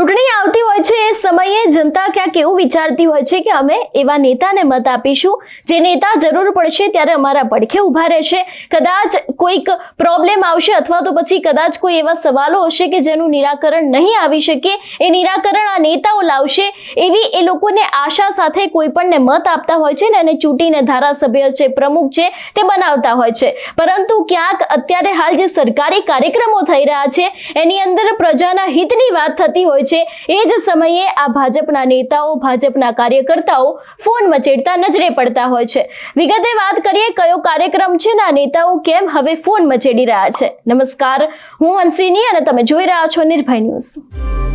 આવતી હોય છે એ સમયે જનતા ક્યાંક એવું વિચારતી હોય છે કે અમે એવા નેતાને મત આપીશું. જે નેતા જરૂર પડશે ત્યારે અમારા પડખે ઊભા રહેશે. કદાચ કોઈક પ્રોબ્લેમ આવશે અથવા તો પછી કદાચ કોઈ એવા સવાલો હશે કે જેનું નિરાકરણ નહીં આવી શકે. એ નિરાકરણ આ નેતાઓ લાવશે એવી એ લોકોને આશા સાથે કોઈ પણને મત આપતા હોય છે ને અને ચૂંટીને ધારાસભ્ય છે પ્રમુખ છે તે બનાવતા હોય છે. પરંતુ ક્યાંક અત્યારે હાલ જે સરકારી કાર્યક્રમો થઈ રહ્યા છે, એની અંદર પ્રજાના હિતની વાત થતી હોય છે. એ જ સમયે આ ભાજપના નેતાઓ, ભાજપના કાર્યકર્તાઓ ફોન મચેડતા નજરે પડતા હોય છે. વિગતે વાત કરીએ, કયો કાર્યક્રમ છે ને આ નેતાઓ કેમ હવે ફોન મચેડી રહ્યા છે? નમસ્કાર, હું હંસિની અને તમે જોઈ રહ્યા છો નિર્ભય ન્યૂઝ.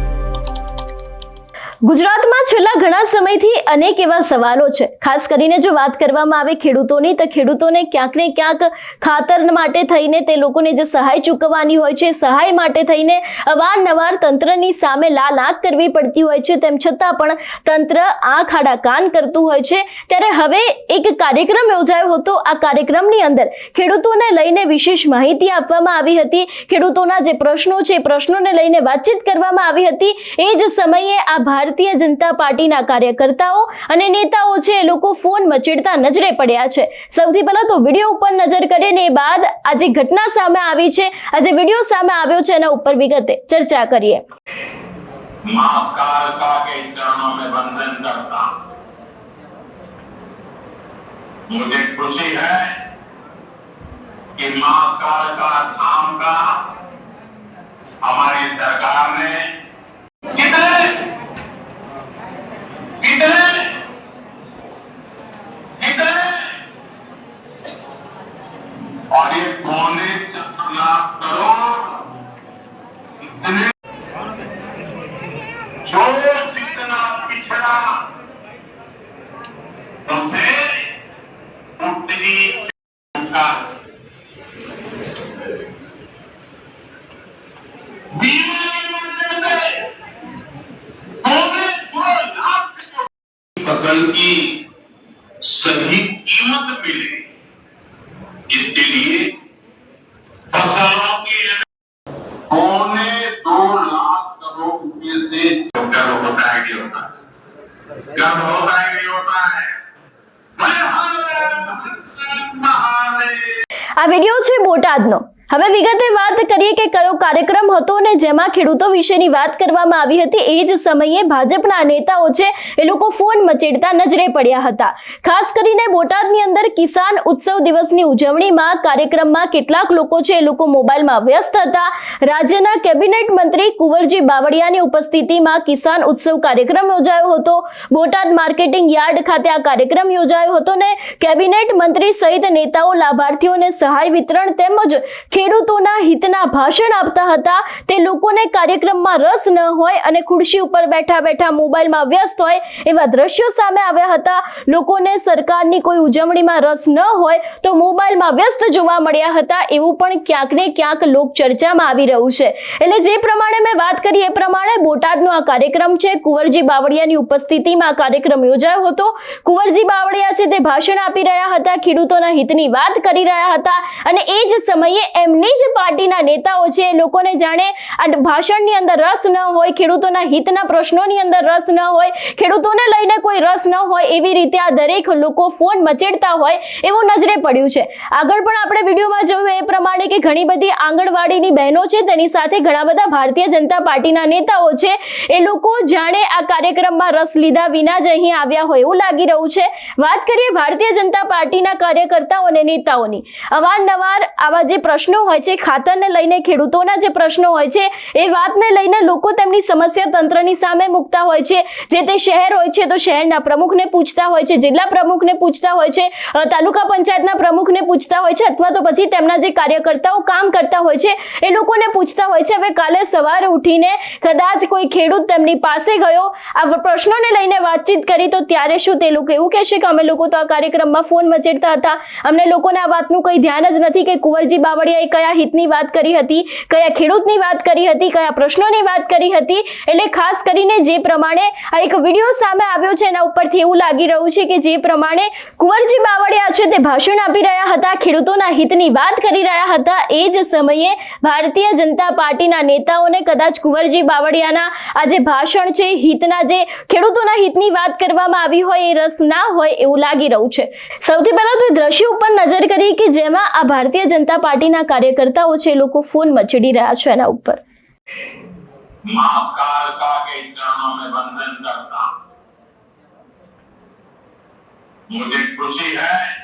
ગુજરાતમાં છેલ્લા ઘણા સમયથી અનેક એવા સવાલો છે. ખાસ કરીને જો વાત કરવામાં આવે ખેડૂતોની, તો ખેડૂતોને ક્યાંક ને ક્યાંક ખાતર માટે થઈને તે લોકોને જે સહાય ચૂકવવાની હોય છે સહાય માટે થઈને અવારનવાર તંત્રની સામે લાલ આંખ કરવી પડતી હોય છે. તેમ છતાં પણ તંત્ર આંખ આડા કાન કરતું હોય છે. ત્યારે હવે એક કાર્યક્રમ યોજાયો હતો. આ કાર્યક્રમની અંદર ખેડૂતોને લઈને વિશેષ માહિતી આપવામાં આવી હતી. ખેડૂતોના જે પ્રશ્નો છે, એ પ્રશ્નોને લઈને વાતચીત કરવામાં આવી હતી. એ જ સમયે આ ભારતીય જનતા પાર્ટીના કાર્યકર્તાઓ અને નેતાઓ છે એ લોકો ફોન મચેડતા નજરે પડ્યા છે સૌથી પહેલા તો વિડીયો ઉપર નજર કરીએ ને એ બાદ આ જે ઘટના સામે આવી છે આ જે વિડીયો સામે આવ્યો છે એના ઉપર વિગતે ચર્ચા કરીએ मां कालका के चरणों में वंदन करता हूं। मुझे खुशी है कि मां कालका धाम का हमारी सरकार ने पौने चार लाख इतने जो जितना पिछड़ा उसे उतनी का। फ़सल की सही कीमत मिले। આ વીડિયો છે બોટાદનો. હવે વિગતે વાત કરીએ કે કયો કાર્યક્રમ હતો ને જેમાં ખેડૂતો વિશેની વાત કરવામાં આવી હતી, એ જ સમયે ભાજપના નેતાઓ છે, એ લોકો ફોન મચેડતા નજરે પડ્યા હતા. ખાસ કરીને બોટાદની અંદર કિસાન ઉત્સવ દિવસની ઉજવણીમાં કાર્યક્રમમાં કેટલાક લોકો છે, એ લોકો મોબાઈલમાં વ્યસ્ત હતા. રાજ્યના કેબિનેટ મંત્રી કુંવરજી બાવળિયાની ઉપસ્થિતિમાં કિસાન ઉત્સવ કાર્યક્રમ યોજાયો હતો. બોટાદ માર્કેટિંગ યાર્ડ ખાતે આ કાર્યક્રમ યોજાયો હતો ને કેબિનેટ મંત્રી સહિત નેતાઓ, લાભાર્થીઓને સહાય વિતરણ તેમજ ખેડૂતોના હિતના ભાષણ આપતા હતા. તે લોકોને કાર્યક્રમમાં રસ ન હોય અને ખુરશી ઉપર બેઠા બેઠા મોબાઈલમાં વ્યસ્ત હોય એવા દ્રશ્યો સામે આવ્યા હતા. લોકોને સરકારની કોઈ ઉજવણીમાં રસ ન હોય તો મોબાઈલમાં વ્યસ્ત જોવા મળ્યા હતા. એવું પણ ક્યાંક ને ક્યાંક લોક ચર્ચામાં આવી રહ્યું છે. એટલે જે પ્રમાણે મેં વાત કરી એ પ્રમાણે બોટાદનો આ કાર્યક્રમ છે. કુંવરજી બાવળિયાની ઉપસ્થિતિમાં કાર્યક્રમ યોજાયો હતો. કુંવરજી બાવળિયા છે તે ભાષણ આપી રહ્યા હતા, ખેડૂતોના હિતની વાત કરી રહ્યા હતા અને એ જ સમયે એમની જ પાર્ટીના નેતાઓ છે, એ લોકોને જાણે આ ભાષણની અંદર રસ ન હોય, ખેડૂતોના હિતના પ્રશ્નોની અંદર રસ ન હોય, ખેડૂતોને લઈને કોઈ રસ ન હોય, એવી રીતે આ દરેક લોકો ફોન મચેડતા હોય, એવું નજરે પડ્યું છે. આગળ પણ આપણે વિડીયોમાં જોયું એ પ્રમાણે કે ઘણી બધી આંગણવાડીની બહેનો છે, તેની સાથે ઘણા બધા ભારતીય જનતા પાર્ટીના નેતાઓ છે, એ લોકો જાણે આ કાર્યક્રમમાં રસ લીધા વિના જ અહીં આવ્યા હોય, એવું લાગી રહ્યું છે. વાત કરીએ ભારતીય જનતા પાર્ટીના કાર્યકર્તાઓ અને નેતાઓની. અવારનવાર આવા જે પ્રશ્નો હોય છે, ખાતરને લઈને ખેડૂતોના જે પ્રશ્નો હોય છે, એ વાતને લઈને લોકો તેમની સમસ્યા તંત્રની સામે મૂકતા હોય છે. જે તે શહેર હોય છે, તો શહેરના પ્રમુખને પૂછતા હોય છે, જિલ્લા પ્રમુખને પૂછતા હોય છે તાલુકા પંચાયતના પ્રમુખને પૂછતા હોય છે, અથવા તો પછી તેમના જે કાર્યકર્તાઓ કામ કરતા હોય છે, એ લોકોને પૂછતા હોય છે. હવે કાલે સવારે ઉઠીને કદાચ કોઈ ખેડૂત તેમની પાસે ગયો, આ પ્રશ્નોને લઈને વાતચીત કરી, તો ત્યારે શું તે લોકો એવું કહેશે કે અમે લોકો તો આ કાર્યક્રમમાં ફોન મચેડતા હતા? અમને લોકોને આ વાતનું કોઈ ધ્યાન જ નથી કે કુંવરજી બાવળિયા બાવળિયાએ કયા હિતની વાત કરી હતી, કયા ખેડૂતની વાત કરી હતી, કયા પ્રશ્નોની વાત કરી હતી, એટલે ખાસ કરીને જે પ્રમાણે આ એક વીડિયો સામે આવ્યો છે એના ઉપરથી એવું લાગી રહ્યું છે કે જે પ્રમાણે કુંવરજી બાવળિયા છે તે ભાષણ આપી રહ્યા હતા, ખેડૂતોના હિતની વાત કરી રહ્યા હતા, એ જ સમયે ભારતીય જનતા પાર્ટીના નેતાઓને કદાચ કુંવરજી બાવળિયાના આ જે ભાષણ છે, હિતના જે ખેડૂતોના હિતની વાત કરવામાં આવી હોય, એ રસ ના હોય એવું લાગી રહ્યું છે. સૌથી પહેલા તો દ્રશ્ય ઉપર નજર કરી કે જેમાં આ ભારતીય જનતા પાર્ટીના કાર્યકર્તાઓ છે એ લોકો ફોન મચડી રહ્યા છે એના ઉપર माँ कालका के चरणों में वंदन करता हूं। मुझे खुशी है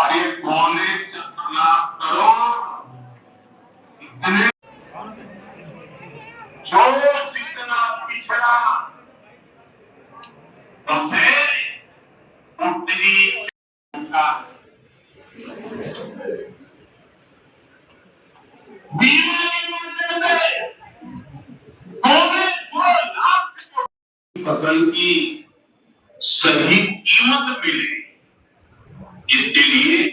और इतने जो जितना पिछड़ा उनसे उतनी से फ़सल की सही कीमत मिले इसके लिए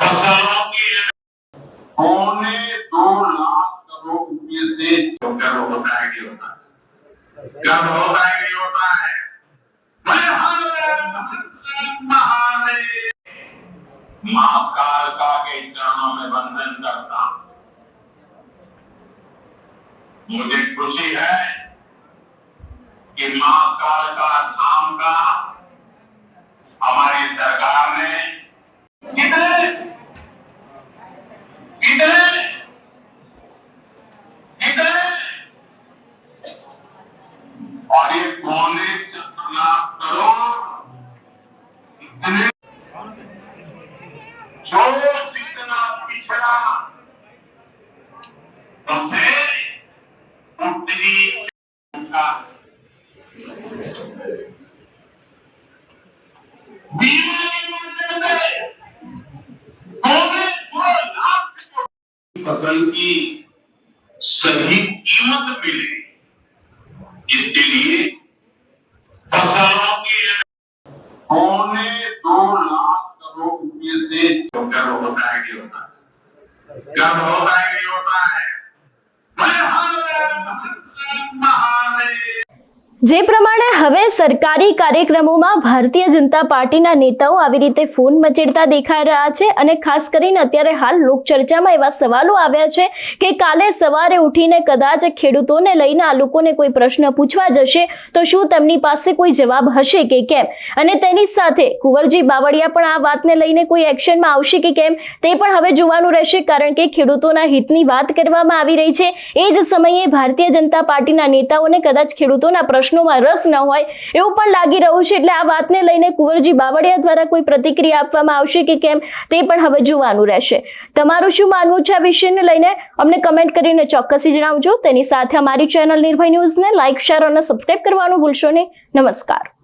फ़सलों की पौने दो लाख करोड़ रुपए से गर्व होता है कि होता? है गर्व होता है कि होता है? मैं हर महादेव माँ कालका के चरणों में वंदन करता मुझे खुशी है कि माँ कालका धाम का और ये पौने लाख करोड़ इतने जो जितना पिछड़ा उनसे उतनी बीमा फ़सल की सही इसके लिए फसलों की पौने दो लाख करोड़ रुपए से तो गर्व होता है कि होता है गर्व होता है कि होता है मैं हर महादेव જે પ્રમાણે હવે સરકારી કાર્યક્રમોમાં ભારતીય જનતા પાર્ટીના નેતાઓ આવી રીતે ફોન મચેડતા દેખાઈ રહ્યા છે અને ખાસ કરીને અત્યારે હાલ લોકચર્ચામાં એવા સવાલો આવ્યા છે કે કાલે સવારે ઉઠીને કદાચ ખેડૂતોને લઈને આ લોકોને કોઈ પ્રશ્ન પૂછવા જશે તો શું તેમની પાસે કોઈ જવાબ હશે કે કેમ? અને તેની સાથે કુંવરજી બાવળિયા પણ આ વાતને લઈને કોઈ એક્શનમાં આવશે કે કેમ? તે પણ હવે જોવાનું રહેશે કારણ કે ખેડૂતોના હિતની વાત કરવામાં આવી રહી છે. એ જ સમયે ભારતીય જનતા પાર્ટીના નેતાઓને કદાચ ખેડૂતોના પ્રશ્નોમાં રસ ન હોય એવું પણ લાગી રહ્યું છે. એટલે આ વાતને લઈને કુંવરજી બાવળિયા દ્વારા કોઈ પ્રતિક્રિયા આપવામાં આવશે કે કેમ તે પણ હવે જોવાનું રહેશે. તમારું શું માનવું છે આ વિષયને લઈને? અમને કમેન્ટ કરીને ચોક્કસી જણાવજો. તેની સાથે અમારી ચેનલ નિર્ભય ન્યૂઝને લાઇક શેર અને સબસ્ક્રાઇબ કરવાનું ભૂલશો નહીં. નમસ્કાર.